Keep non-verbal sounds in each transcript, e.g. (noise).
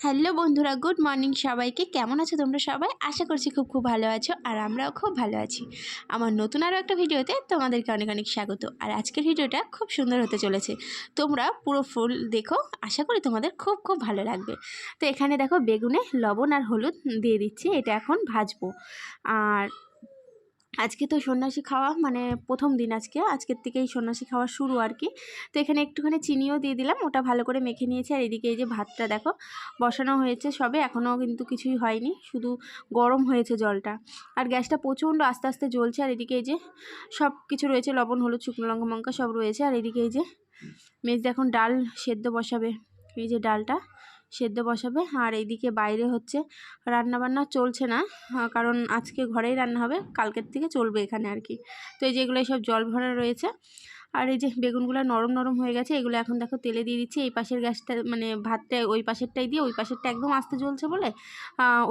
Hello বন্ধুরা, good morning সবাইকে। কেমন আছো তোমরা সবাই? আশা করছি খুব খুব ভালো আছো আর আমরাও খুব ভালো আছি। আমার নতুন আরও একটা ভিডিওতে তোমাদেরকে অনেক অনেক স্বাগত। আর আজকের ভিডিওটা খুব সুন্দর হতে চলেছে। তোমরা পুরো ফুল দেখো, আশা করি তোমাদের খুব খুব ভালো লাগবে। তো এখানে দেখো বেগুনে লবণ আর হলুদ দিয়ে দিচ্ছি, এটা এখন ভাজবো। আর আজকে তো সন্ন্যাসী খাওয়া মানে প্রথম দিন আজকে। আজকের থেকেই সন্ন্যাসী খাওয়া শুরু আর কি। তো এখানে একটুখানি চিনিও দিয়ে দিলাম, ওটা ভালো করে মেখে নিয়েছি। আর এদিকে এই যে ভাতটা দেখো, বসানো হয়েছে সবে, এখনও কিন্তু কিছুই হয়নি, শুধু গরম হয়েছে জলটা। আর গ্যাসটা প্রচণ্ড আস্তে আস্তে জ্বলছে, আর এদিকে এই যে সব কিছু রয়েছে, লবণ, হলুদ, শুকনো লঙ্কা, মঙ্কা সব রয়েছে। আর এদিকে এই যে মেজদা এখন ডাল সেদ্ধ বসাবে, এই যে ডালটা। সেদ্ধ বসাবে। আর এইদিকে বাইরে হচ্ছে রান্নাবান্না চলছে না কারণ আজকে ঘরেই রান্না হবে, কালকের থেকে চলবে এখানে আর কি। তো এই যেগুলো সব জল ভরা রয়েছে। আর এই যে বেগুনগুলো নরম নরম হয়ে গেছে, এগুলো এখন দেখো তেলে দিয়ে দিচ্ছি। এই পাশের গ্যাসটা মানে ভাতটা ওই পাশেরটাই দিয়ে, ওই পাশেরটা একদম আস্তে জ্বলছে বলে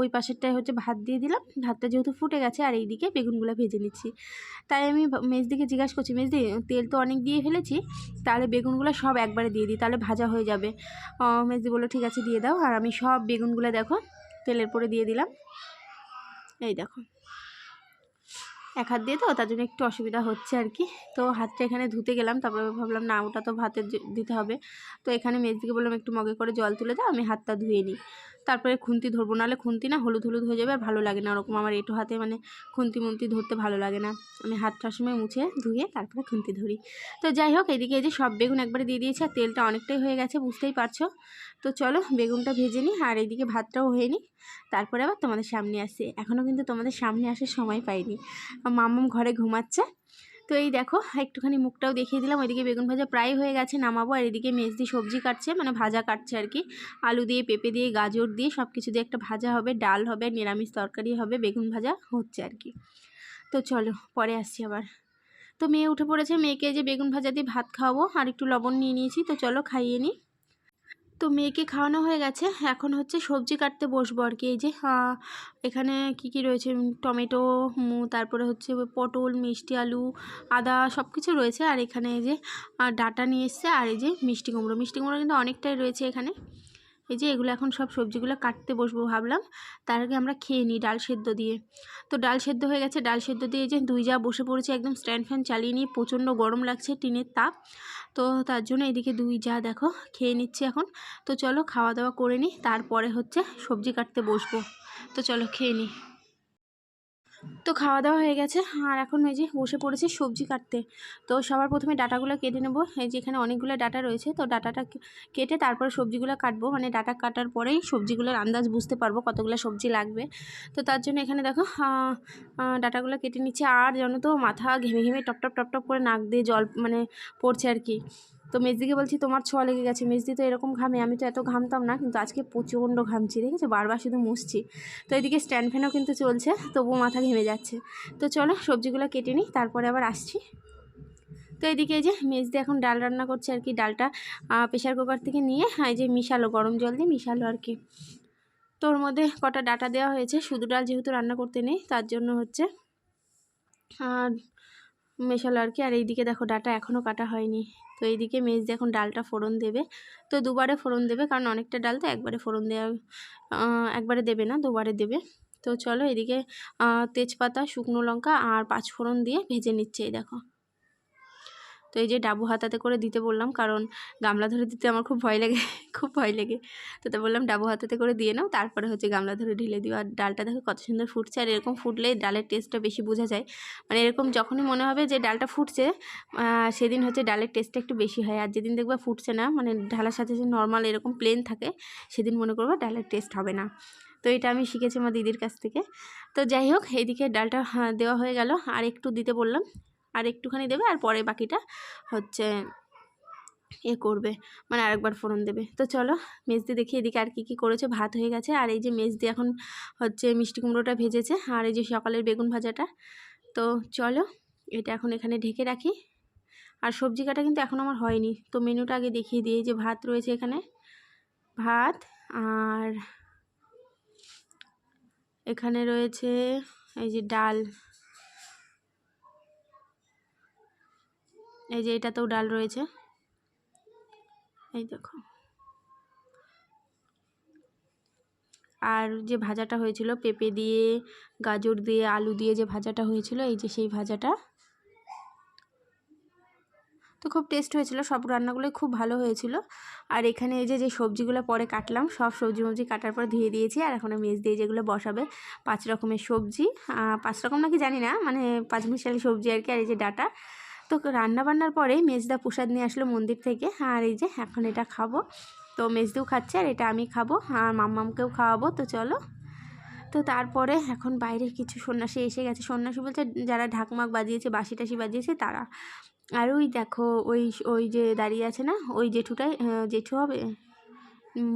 ওই পাশেরটাই হচ্ছে ভাত দিয়ে দিলাম। ভাতটা যেহেতু ফুটে গেছে, আর এইদিকে বেগুনগুলো ভেজে নিচ্ছি। তাই আমি মেজদিকে জিজ্ঞাসা করছি, মেজদি, তেল তো অনেক দিয়ে ফেলেছি, তাহলে বেগুনগুলো সব একবারে দিয়ে দিই, তাহলে ভাজা হয়ে যাবে। মেজদি বলল, ঠিক আছে, দিয়ে দাও। আর আমি সব বেগুনগুলো দেখো, তেলের পরে দিয়ে দিলাম। এই দেখো। এক হাত দিয়ে তো, তার জন্য একটু অসুবিধা হচ্ছে আর কি। তো হাতটা এখানে ধুতে গেলাম, তারপরে ভাবলাম, না, ওটা তো ভাতে দিতে হবে। তো এখানে মেজদিকে বললাম, একটু মগে করে জল তুলে দাও, আমি হাতটা ধুয়ে নিই। তারপরে খুন্তি ধরবো, নাহলে খুন্তি না হলুদ হলুদ হয়ে যাবে আর ভালো লাগে না। ওরকম আমার এটো হাতে মানে খুন্তি মুন্তি ধরতে ভালো লাগে না। আমি হাতটা সময় মুছে ধুয়ে তারপরে খুন্তি ধরি। তো যাই হোক, এদিকে এই যে সব বেগুন একবারে দিয়ে দিয়েছে আর তেলটা অনেকটাই হয়ে গেছে, বুঝতেই পারছ? তো চলো বেগুনটা ভেজে নিই আর এইদিকে ভাতটাও হয়ে নিই তারপরে আবার তোমাদের সামনে আসে এখনও কিন্তু তোমাদের সামনে আসার সময় পাইনি। মাম্মাম ঘরে ঘুমাচ্ছে তো এই দেখো, একটুখানি মুখটাও দেখিয়ে দিলাম। ওইদিকে বেগুন ভাজা প্রায় হয়ে গেছে, নামাবো। আর এদিকে মেজ দিয়ে সবজি কাটছে মানে ভাজা কাটছে আর কি। আলু দিয়ে, পেঁপে দিয়ে, গাজর দিয়ে সব কিছু দিয়ে একটা ভাজা হবে, ডাল হবে, নিরামিষ তরকারি হবে, বেগুন ভাজা হচ্ছে আর কি। তো চলো, পরে আসছি আবার। তো মেয়ে উঠে পড়েছে, মেয়েকে যে বেগুন ভাজা দিয়ে ভাত খাওয়াবো, আর একটু লবণ নিয়ে নিয়েছি। তো চলো, খাইয়ে নিই তো মেয়েকে খাওয়ানো হয়ে গেছে। এখন হচ্ছে সবজি কাটতে বসবো আর কি। এই যে এখানে কি কি রয়েছে? টমেটো তারপরে হচ্ছে পটল, মিষ্টি, আলু, আদা সব কিছু রয়েছে। আর এখানে এই যে ডাটা নিয়ে এসছে। আর এই যে মিষ্টি কুমড়ো। মিষ্টি কুমড়ো কিন্তু অনেকটাই রয়েছে এখানে। এই যে এগুলো এখন সব সবজিগুলো কাটতে বসবো ভাবলাম। তার আগে আমরা খেয়ে নিই ডাল সেদ্ধ দিয়ে। তো ডাল সেদ্ধ হয়ে গেছে। ডাল সেদ্ধ দিয়ে যে দুই যা বসে পড়েছে একদম স্ট্যান্ড ফ্যান চালিয়ে নিয়ে প্রচণ্ড গরম লাগছে টিনের তাপ। তো তার জন্য এদিকে দুই যা দেখো খেয়ে নিচ্ছে এখন। তো চলো খাওয়া দাওয়া করে নিই। তারপরে হচ্ছে সবজি কাটতে বসবো। তো চলো খেয়ে নিই। তো খাওয়া দাওয়া হয়ে গেছে। আর এখন এই যে বসে পড়েছি সবজি কাটতে। তো সবার প্রথমে ডাটাগুলো কেটে নেব। এই যে এখানে অনেকগুলো ডাটা রয়েছে। তো ডাটাটা কেটে তারপরে সবজিগুলো কাটবো। মানে ডাটা কাটার পরেই সবজিগুলোর আন্দাজ বুঝতে পারব কতগুলো সবজি লাগবে। তো তার জন্য এখানে দেখো ডাটাগুলো কেটে নিচ্ছে। আর যেন তো, মাথা ঘেমে ঘেমে টপ টপ টপ করে নাক দিয়ে জল মানে পড়ছে আর কি। তো মেজদিকে বলছি, তোমার ছোঁয়া লেগে গেছে। মেজদি তো এরকম ঘামে, আমি তো এত ঘামতাম না, কিন্তু আজকে প্রচণ্ড ঘামছি, দেখেছ? বারবার শুধু মুছছি। তো এদিকে স্ট্যান্ড ফ্যানও কিন্তু চলছে, তবুও মাথা ঘেমে যাচ্ছে। তো চলো, সবজিগুলো কেটে নিই, তারপরে আবার আসছি। তো এদিকে যে মেজদি এখন ডাল রান্না করছে আর কি, ডালটা প্রেশার কুকার থেকে নিয়ে, এই যে মিশালো, গরম জল দিয়ে মিশালো আর কি। তো ওর মধ্যে কটা ডাটা দেওয়া হয়েছে, শুধু ডাল যেহেতু রান্না করতে নেই, তার জন্য হচ্ছে, আর মেশালো আর কি। আর এইদিকে দেখো ডাটা এখনও কাটা হয়নি। তো এইদিকে মেজ দিয়ে এখন ডালটা ফোড়ন দেবে। তো দুবারে ফোড়ন দেবে, কারণ অনেকটা ডাল তো একবারে ফোড়ন দেওয়া একবারে দেবে না, দুবারে দেবে। তো চলো এদিকে তেজপাতা, শুকনো লঙ্কা আর পাঁচ ফোড়ন দিয়ে ভেজে নিচ্ছে, এই দেখো। তো এই যে ডাবু হাতাতে করে দিতে বললাম, কারণ গামলা ধরে দিতে আমার খুব ভয় লাগে, (laughs) খুব ভয় লাগে। তো তো বললাম ডাবু হাতাতে করে দিয়ে নাও, তারপরে হচ্ছে গামলা ধরে ঢেলে দিও। আর ডালটা দেখো কত সুন্দর ফুটছে, আর এরকম ফুটলে ডালের টেস্টটা বেশি বোঝা যায়। মানে এরকম যখনই মনে হবে যে ডালটা ফুটছে সেদিন হচ্ছে ডালের টেস্টটা একটু বেশি হয়। আর যেদিন দেখবে ফুটছে না মানে ঢালার সাথে যে নর্মাল এরকম প্লেন থাকে, সেদিন মনে করব ডালের টেস্ট হবে না। তো এটা আমি শিখেছি আমার দিদির কাছ থেকে। তো যাই হোক, এইদিকে ডালটা দেওয়া হয়ে গেল। আর একটু দিতে বললাম। আর একটুখানি দেবে আর পরে বাকিটা হচ্ছে এ করবে মানে আরেকবার ফোড়ন দেবে। তো চলো মেজদি দেখি এদিকে আর কি কি করেছে, ভাত হয়ে গেছে। আর এই যে মেজদি এখন হচ্ছে মিষ্টি কুমড়োটা ভেজেছে, আর এই যে সকালের বেগুন ভাজাটা। তো চলো এটা এখন এখানে ঢেকে রাখি। আর সবজি কাটা কিন্তু এখন আমার হয়নি। তো মেনুটা আগে দেখিয়ে দিই যে ভাত রয়েছে এখানে। ভাত আর এখানে রয়েছে এই যে ডাল এই যে এটাতেও ডাল রয়েছে। এই দেখো। আর যে ভাজাটা হয়েছিল, পেঁপে দিয়ে, গাজর দিয়ে, আলু দিয়ে যে ভাজাটা হয়েছিল, এই যে সেই ভাজাটা। তো খুব টেস্ট হয়েছিল, সব রান্নাগুলোই খুব ভালো হয়েছিল। আর এখানে এই যে যে সবজিগুলো পরে কাটলাম, সব সবজি মবজি কাটার পর ধুয়ে দিয়েছি, আর এখন মেজ দিয়ে যেগুলো বসাবে, পাঁচ রকমের সবজি। পাঁচ রকম নাকি জানি না মানে পাঁচ মিশালি সবজি আর কি, আর এই যে ডাটা। তো রান্না বান্নার পরে মেজদা প্রসাদ নিয়ে আসলো মন্দির থেকে। আর এই যে এখন এটা খাব। তো মেজদিও খাচ্ছে আর এটা আমি খাব। আর মাম্মামকেও খাওয়াবো। তো চলো। তো তারপরে এখন বাইরে কিছু সন্ন্যাসী এসে গেছে। সন্ন্যাসী বলছে যারা ঢাকমাক বাজিয়েছে বাসি টাসি বাজিয়েছে তারা। আর ওই দেখো, ওই ওই যে দাঁড়িয়ে আছে না? ওই জেঠুটাই জেঠু হবে?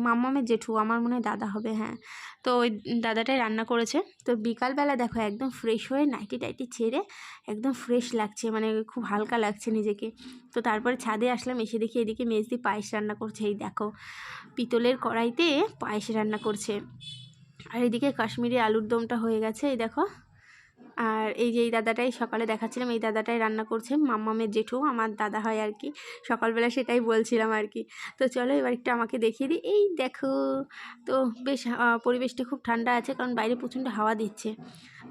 মাম্মামের জেঠু, আমার মনে হয় দাদা হবে হ্যাঁ। তো ওই দাদাটাই রান্না করেছে। তো বিকালবেলা দেখো, একদম ফ্রেশ হয়ে নাইটি টাইটি ছেড়ে একদম ফ্রেশ লাগছে মানে খুব হালকা লাগছে নিজেকে। তো তারপরে ছাদে আসলাম, এসে দেখি এদিকে মেজদি পায়েস রান্না করছে। এই দেখো, পিতলের কড়াইতে পায়েস রান্না করছে। আর এদিকে কাশ্মীরি আলুর দমটা হয়ে গেছে, এই দেখো। আর এই যে এই দাদাটাই সকালে দেখাচ্ছিলাম, এই দাদাটাই রান্না করছে। মাম্মামের জেঠু, আমার দাদা হয় আর কি। সকালবেলা সেটাই বলছিলাম আর কি। তো চলো এবার একটু আমাকে দেখিয়ে দিই। এই দেখো, তো বেশ পরিবেশটা খুব ঠান্ডা আছে কারণ বাইরে প্রচণ্ড হাওয়া দিচ্ছে।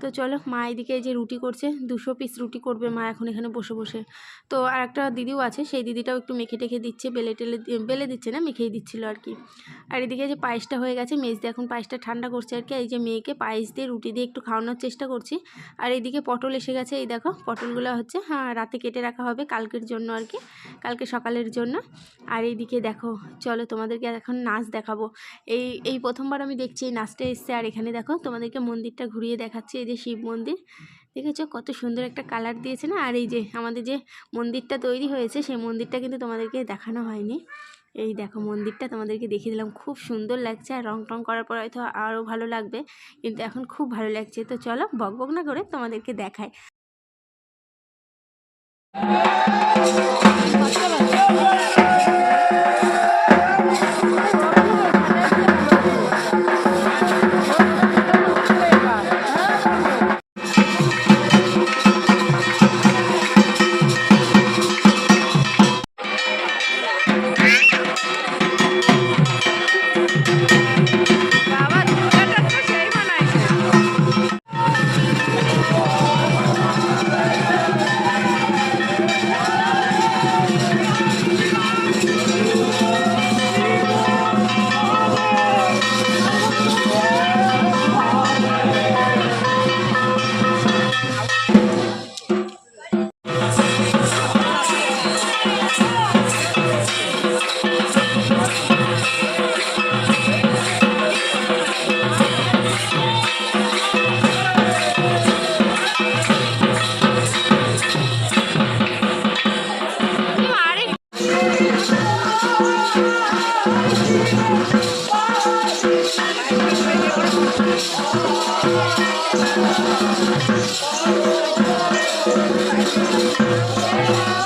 তো চলো মা এদিকে যে রুটি করছে, দুশো পিস রুটি করবে মা এখন এখানে বসে বসে। তো আর একটা দিদিও আছে, সেই দিদিটাও একটু মেখে টেখে দিচ্ছে, বেলে টেলে বেলে দিচ্ছে না, মেখেই দিচ্ছিল আর কি। আর এদিকে যে পায়েসটা হয়ে গেছে, মেজ দিয়ে এখন পায়েসটা ঠান্ডা করছে আর কি। এই যে মেয়েকে পায়েস দিয়ে রুটি দিয়ে একটু খাওয়ানোর চেষ্টা করছি। আর এইদিকে পটল এসে গেছে, এই দেখো পটলগুলো হচ্ছে হ্যাঁ রাতে কেটে রাখা হবে কালকের জন্য আর কি, কালকে সকালের জন্য। আর এইদিকে দেখো, চলো তোমাদেরকে এখন নাচ দেখাবো। এই এই প্রথমবার আমি দেখছি এই নাচটা এসছে, আর এখানে দেখো তোমাদেরকে মন্দিরটা ঘুরিয়ে দেখাচ্ছি এই যে শিব মন্দির, দেখেছ? কত সুন্দর একটা কালার দিয়েছে না? আর এই যে আমাদের যে মন্দিরটা তৈরি হয়েছে, সেই মন্দিরটা কিন্তু তোমাদেরকে দেখানো হয়নি। এই দেখো মন্দিরটা তোমাদেরকে দেখিয়ে দিলাম। খুব সুন্দর লাগছে আর রং টং করার পর হয়তো আরও ভালো লাগবে। কিন্তু এখন খুব ভালো লাগছে। তো চলো বক বক না করে তোমাদেরকে দেখায় Thank you.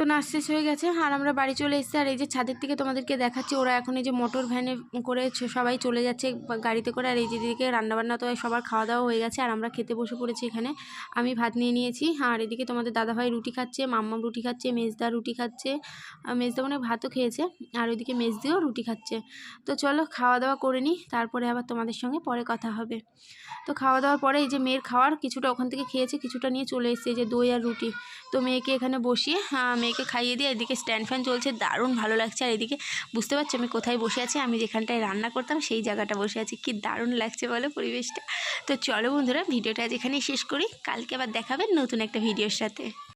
তো নাচ শেষ হয়ে গেছে। আর আমরা বাড়ি চলে এসেছি। আর এই যে ছাদের থেকে তোমাদেরকে দেখাচ্ছি ওরা এখন এই যে মোটর ভ্যানে করে সবাই চলে যাচ্ছে গাড়িতে করে। আর এই যে দিকে রান্নাবান্না তো সবার খাওয়া দাওয়া হয়ে গেছে। আর আমরা খেতে বসে পড়েছি এখানে। আমি ভাত নিয়ে নিয়েছি। আর এদিকে তোমাদের দাদাভাই রুটি খাচ্ছে মাম্মাম রুটি খাচ্ছে মেজদা রুটি খাচ্ছে। মেজদা মানে ভাতও খেয়েছে। আর ওইদিকে মেজদিও রুটি খাচ্ছে। তো চলো খাওয়া দাওয়া করে নিই। তারপরে আবার তোমাদের সঙ্গে পরে কথা হবে। তো খাওয়া দাওয়ার পরে এই যে মেয়ের খাওয়ার কিছুটা ওখান থেকে খেয়েছে কিছুটা নিয়ে চলে এসেছে এই যে দই আর রুটি। তো মেয়েকে এখানে বসিয়ে আহ, মেয়েকে খাইয়ে দিয়ে এদিকে স্ট্যান্ড ফ্যান চলছে, দারুণ ভালো লাগছে। আর এদিকে বুঝতে পারছ আমি কোথায় বসে আছি? আমি যেখানটায় রান্না করতাম সেই জায়গাটা বসে আছি। কি দারুণ লাগছে বলো পরিবেশটা। তো চলো বন্ধুরা, ভিডিওটা যেখানেই শেষ করি। কালকে আবার দেখাবেন নতুন একটা ভিডিওর সাথে।